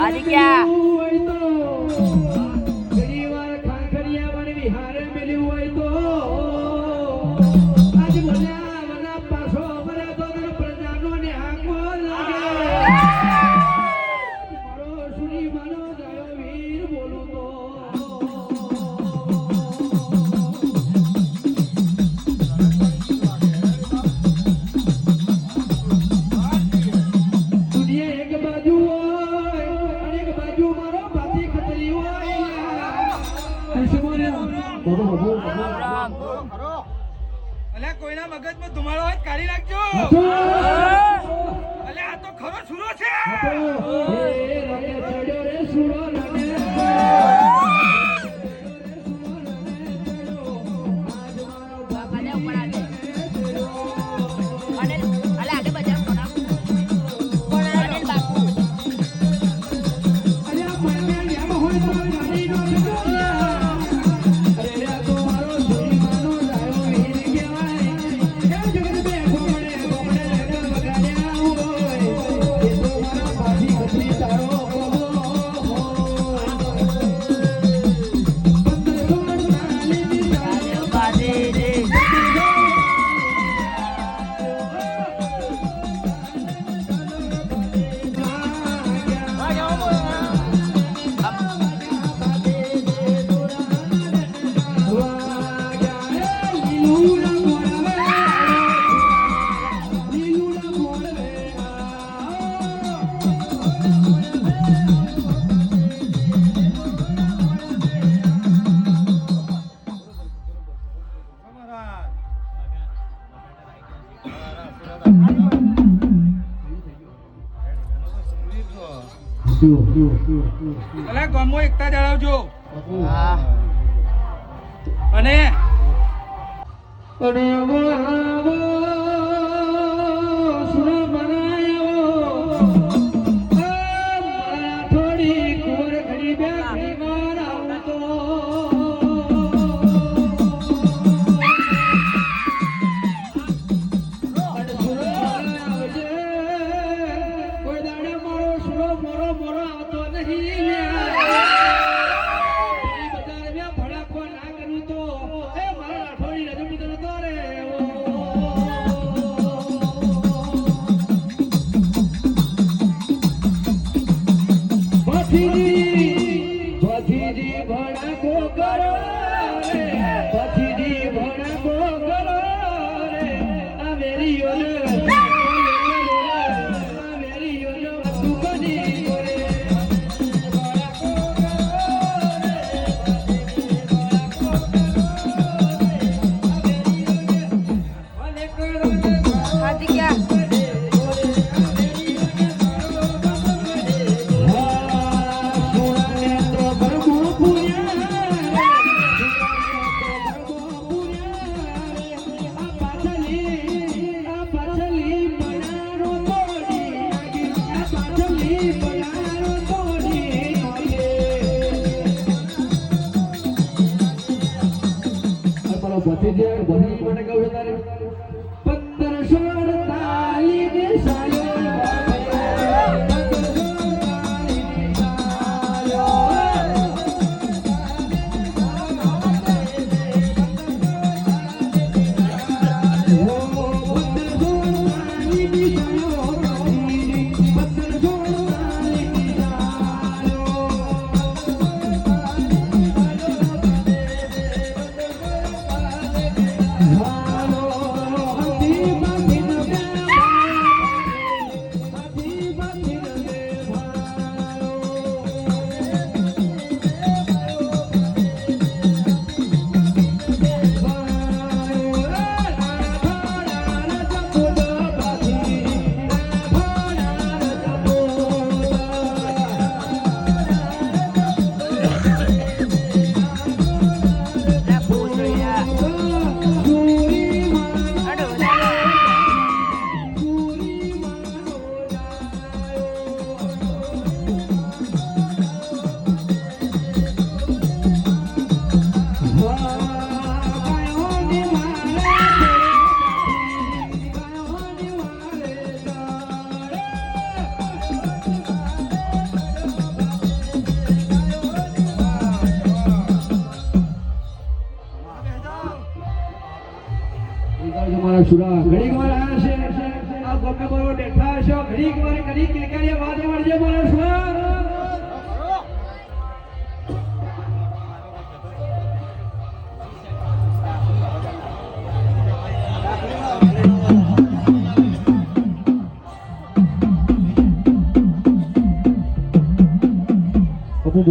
આદિત્યા. અલ્યા કોઈના મગજમાં ધુમાડો હોય કાઢી નાખજો અલ્યા આ તો ખરો સુરો છે Thank you. એટલે ગામમાં એકતા જણાવજો અને You. फटाका उडवणारे સુરા ઘડીક વાર આયા છે આ ગમે બરોબર બેઠા છો ઘડીક વાર, ઘડીક કિલકારીએ વાત મળજે મારા સુરા